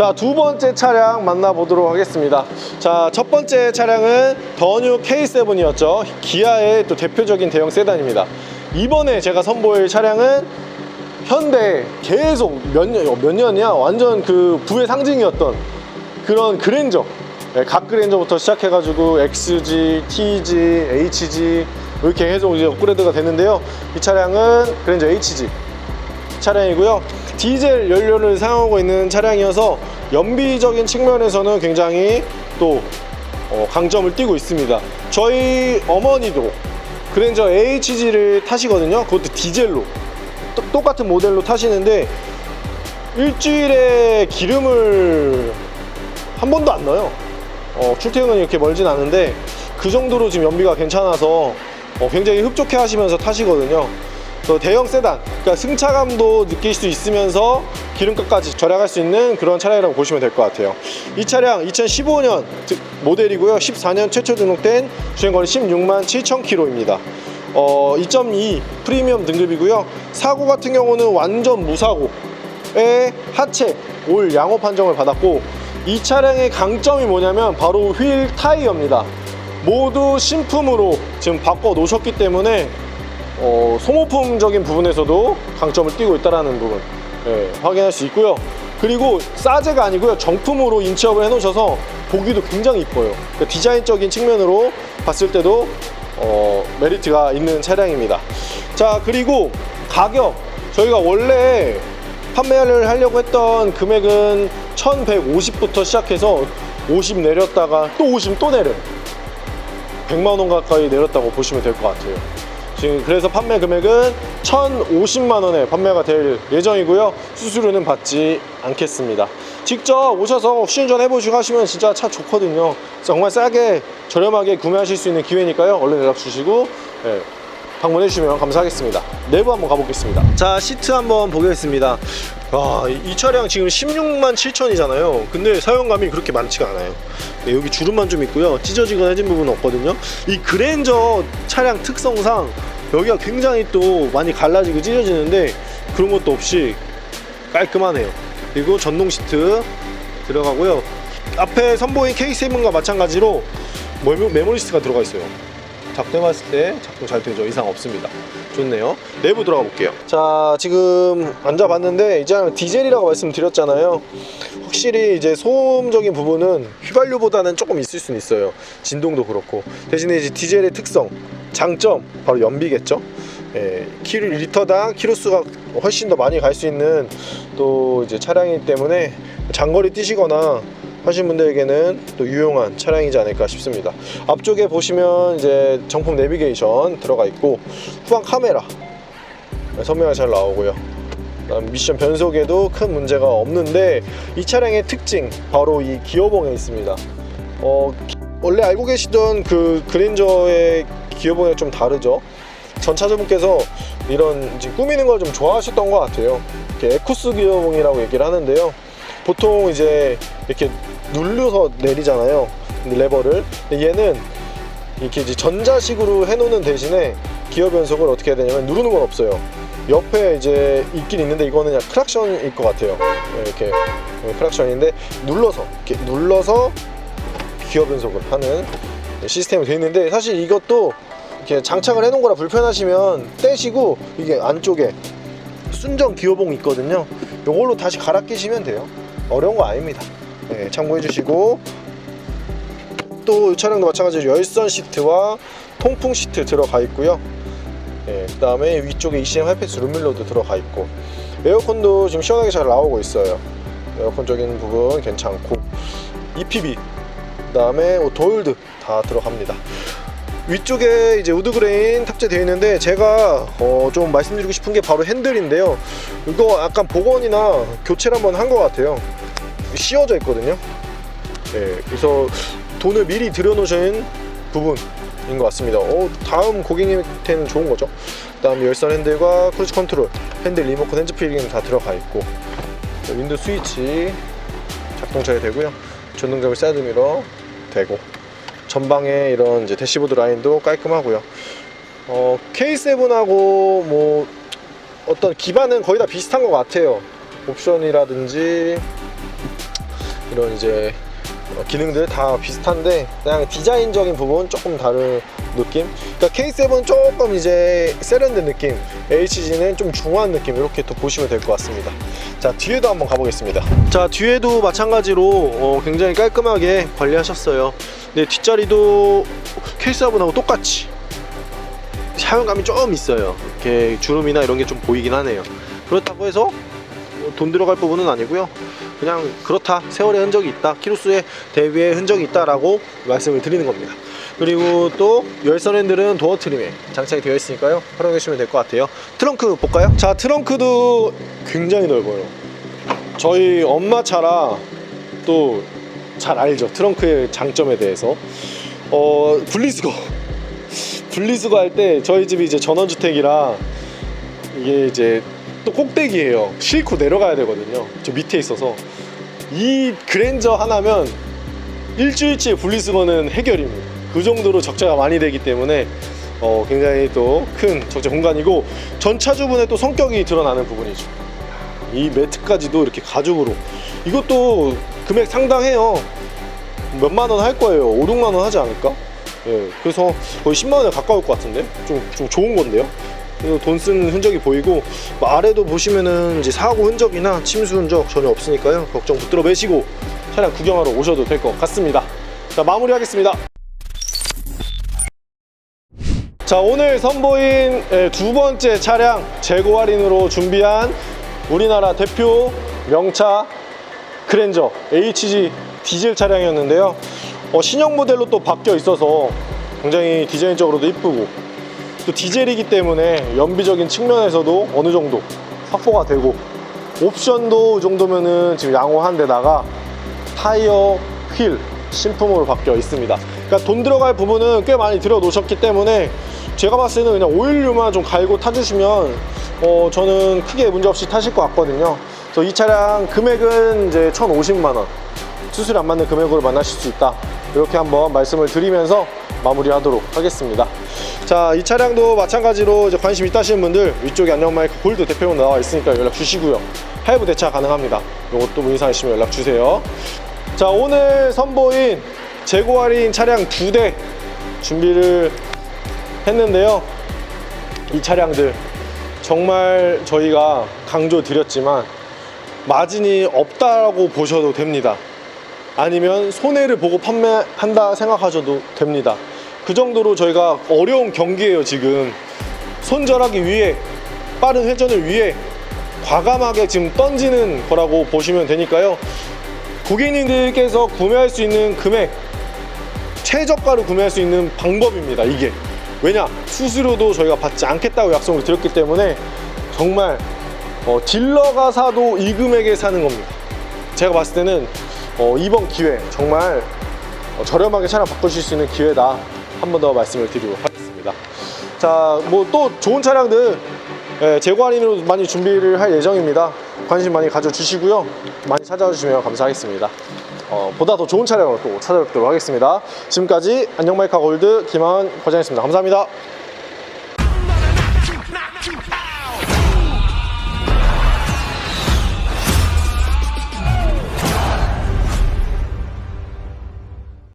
자, 두 번째 차량 만나보도록 하겠습니다. 자, 첫 번째 차량은 더뉴 K7이었죠. 기아의 또 대표적인 대형 세단입니다. 이번에 제가 선보일 차량은 현대 계속 몇 년, 어, 몇 년이야? 완전 그 부의 상징이었던 그런 그랜저. 네, 각 그랜저부터 시작해가지고 XG, TG, HG 이렇게 계속 이제 업그레이드가 됐는데요. 이 차량은 그랜저 HG 차량이고요. 디젤 연료를 사용하고 있는 차량이어서 연비적인 측면에서는 굉장히 또 어, 강점을 띠고 있습니다. 저희 어머니도 그랜저 HG를 타시거든요. 그것도 디젤로 또- 똑같은 모델로 타시는데 일주일에 기름을 한 번도 안 넣어요. 어, 출퇴근이 이렇게 멀진 않은데 그 정도로 지금 연비가 괜찮아서 어, 굉장히 흡족해 하시면서 타시거든요. 또 대형 세단, 그러니까 승차감도 느낄 수 있으면서 기름값까지 절약할 수 있는 그런 차량이라고 보시면 될 것 같아요. 이 차량 2015년 모델이고요. 14년 최초 등록된 주행거리 16만 7천 킬로입니다. 어, 2.2 프리미엄 등급이고요. 사고 같은 경우는 완전 무사고에 하체 올 양호 판정을 받았고 이 차량의 강점이 뭐냐면 바로 휠 타이어입니다. 모두 신품으로 지금 바꿔 놓으셨기 때문에 어, 소모품적인 부분에서도 강점을 띠고 있다는 부분 예, 확인할 수 있고요. 그리고 싸제가 아니고요. 정품으로 인치업을 해놓으셔서 보기도 굉장히 이뻐요. 그러니까 디자인적인 측면으로 봤을 때도 어, 메리트가 있는 차량입니다. 자 그리고 가격 저희가 원래 판매를 하려고 했던 금액은 1150부터 시작해서 50 내렸다가 또 50 또 내려요. 100만 원 가까이 내렸다고 보시면 될 것 같아요. 지금 그래서 판매 금액은 1,050만 원에 판매가 될 예정이고요. 수수료는 받지 않겠습니다. 직접 오셔서 시운전 해보시고 하시면 진짜 차 좋거든요. 정말 싸게 저렴하게 구매하실 수 있는 기회니까요. 얼른 연락 주시고 예, 방문해 주시면 감사하겠습니다. 내부 한번 가보겠습니다. 자 시트 한번 보겠습니다. 와, 이 차량 지금 16만 7천이잖아요. 근데 사용감이 그렇게 많지가 않아요. 네, 여기 주름만 좀 있고요. 찢어지거나 해진 부분은 없거든요. 이 그랜저 차량 특성상 여기가 굉장히 또 많이 갈라지고 찢어지는데 그런 것도 없이 깔끔하네요. 그리고 전동 시트 들어가고요. 앞에 선보인 K7과 마찬가지로 메모, 메모리스트가 들어가 있어요. 작동했을 때 작동 잘 되죠. 이상 없습니다. 좋네요. 내부 들어가 볼게요. 자, 지금 앉아봤는데 이제 디젤이라고 말씀드렸잖아요. 확실히 이제 소음적인 부분은 휘발유보다는 조금 있을 수는 있어요. 진동도 그렇고 대신에 이제 디젤의 특성, 장점 바로 연비겠죠. 예, 키 리터당 키로수가 훨씬 더 많이 갈 수 있는 또 이제 차량이기 때문에 장거리 뛰시거나 하신 분들에게는 또 유용한 차량이지 않을까 싶습니다. 앞쪽에 보시면 이제 정품 내비게이션 들어가 있고 후방 카메라 선명하게 잘 나오고요. 미션 변속에도 큰 문제가 없는데 이 차량의 특징 바로 이 기어봉에 있습니다. 어, 기- 원래 알고 계시던 그 그랜저의 기어봉이랑 좀 다르죠. 전 차주분께서 이런 이제 꾸미는 걸 좀 좋아하셨던 것 같아요. 이렇게 에쿠스 기어봉이라고 얘기를 하는데요. 보통 이제 이렇게 눌러서 내리잖아요. 레버를. 근데 얘는 이렇게 이제 전자식으로 해놓는 대신에 기어 변속을 어떻게 해야 되냐면 누르는 건 없어요. 옆에 이제 있긴 있는데 이거는 그냥 크락션일 것 같아요. 네, 이렇게 크락션인데 눌러서 이렇게 눌러서 기어 변속을 하는 시스템이 되어 있는데 사실 이것도 이렇게 장착을 해놓은 거라 불편하시면 떼시고 이게 안쪽에 순정 기어봉 있거든요. 이걸로 다시 갈아 끼시면 돼요. 어려운 거 아닙니다. 네, 참고해 주시고 또 이 차량도 마찬가지로 열선 시트와 통풍 시트 들어가 있고요. 예, 그다음에 위쪽에 ECM 하이패스 룸밀러도 들어가 있고 에어컨도 지금 시원하게 잘 나오고 있어요. 에어컨적인 부분 괜찮고 EPB 그 다음에 뭐 도일드 다 들어갑니다. 위쪽에 이제 우드 그레인 탑재되어 있는데 제가 어, 좀 말씀드리고 싶은 게 바로 핸들인데요. 이거 약간 복원이나 교체를 한번 한 것 같아요. 씌워져 있거든요. 예, 그래서 돈을 미리 들여놓으신 부분인 것 같습니다. 어, 다음 고객님한테는 좋은 거죠. 그 다음 열선 핸들과 크루즈 컨트롤, 핸들 리모컨, 핸즈 필름 다 들어가 있고 윈도우 스위치 작동 잘 되고요. 전동적인 사이드 미러 되고 전방에 이런 이제 대시보드 라인도 깔끔하고요. 어, K7하고 뭐 어떤 기반은 거의 다 비슷한 것 같아요. 옵션이라든지 이런 이제 어, 기능들 다 비슷한데 그냥 디자인적인 부분 조금 다른 느낌? 그러니까 K7은 조금 이제 세련된 느낌 HG는 좀 중후한 느낌 이렇게 또 보시면 될 것 같습니다. 자 뒤에도 한번 가보겠습니다. 자 뒤에도 마찬가지로 어, 굉장히 깔끔하게 관리하셨어요. 근데 뒷자리도 K7하고 똑같이 사용감이 좀 있어요. 이렇게 주름이나 이런 게 좀 보이긴 하네요. 그렇다고 해서 뭐돈 들어갈 부분은 아니고요. 그냥 그렇다. 세월의 흔적이 있다. 키로수에 대비의 흔적이 있다라고 말씀을 드리는 겁니다 그리고 또 열선 핸들은 도어 트림에 장착이 되어 있으니까요 활용해 주시면 될 것 같아요 트렁크 볼까요? 자 트렁크도 굉장히 넓어요 저희 엄마 차라 또 잘 알죠 트렁크의 장점에 대해서 어 분리수거 분리수거 할 때 저희 집이 이제 전원주택이라 이게 이제 또 꼭대기예요. 싣고 내려가야 되거든요. 저 밑에 있어서 이 그랜저 하나면 일주일치의 분리수거는 해결입니다. 그 정도로 적재가 많이 되기 때문에 어, 굉장히 또 큰 적재 공간이고 전차주분의 또 성격이 드러나는 부분이죠. 이 매트까지도 이렇게 가죽으로 이것도 금액 상당해요. 몇만 원 할 거예요. 5, 6만 원 하지 않을까? 예, 그래서 거의 10만 원에 가까울 것 같은데 좀, 좀 좋은 건데요. 돈쓴 흔적이 보이고 뭐 아래도 보시면은 이제 사고 흔적이나 침수 흔적 전혀 없으니까요. 걱정 붙들어 매시고 차량 구경하러 오셔도 될 것 같습니다. 자 마무리하겠습니다. 자 오늘 선보인 예, 두 번째 차량 재고 할인으로 준비한 우리나라 대표 명차 그랜저 HG 디젤 차량이었는데요. 어, 신형 모델로 또 바뀌어 있어서 굉장히 디자인적으로도 이쁘고 또 디젤이기 때문에 연비적인 측면에서도 어느 정도 확보가 되고 옵션도 이 정도면은 지금 양호한 데다가 타이어, 휠 신품으로 바뀌어 있습니다. 그러니까 돈 들어갈 부분은 꽤 많이 들여 놓으셨기 때문에 제가 봤을 때는 그냥 오일류만 좀 갈고 타주시면 어, 저는 크게 문제 없이 타실 것 같거든요. 그래서 이 차량 금액은 이제 1,050만 원. 수술이 안 맞는 금액으로 만나실 수 있다. 이렇게 한번 말씀을 드리면서 마무리하도록 하겠습니다. 자, 이 차량도 마찬가지로 이제 관심 있다 하시는 분들 위쪽에 안녕마이크 골드 대표번 나와 있으니까 연락 주시고요. 할부 대차 가능합니다. 이것도 문의사항 있으면 연락 주세요. 자, 오늘 선보인 재고 할인 차량 두 대 준비를 했는데요. 이 차량들 정말 저희가 강조 드렸지만 마진이 없다라고 보셔도 됩니다. 아니면 손해를 보고 판매한다 생각하셔도 됩니다. 그 정도로 저희가 어려운 경기예요, 지금. 손절하기 위해, 빠른 회전을 위해 과감하게 지금 던지는 거라고 보시면 되니까요. 고객님들께서 구매할 수 있는 금액, 최저가로 구매할 수 있는 방법입니다, 이게. 왜냐? 수수료도 저희가 받지 않겠다고 약속을 드렸기 때문에 정말 어, 딜러가 사도 이 금액에 사는 겁니다. 제가 봤을 때는 어, 이번 기회 정말 어, 저렴하게 차량 바꾸실 수 있는 기회다. 한 번 더 말씀을 드리도록 하겠습니다. 자, 뭐 또 좋은 차량들 예, 재고 할인으로 많이 준비를 할 예정입니다. 관심 많이 가져주시고요. 많이 찾아와 주시면 감사하겠습니다. 어, 보다 더 좋은 차량으로 또 찾아뵙도록 하겠습니다. 지금까지 안녕마이카 골드 김하은 과장이었습니다. 감사합니다.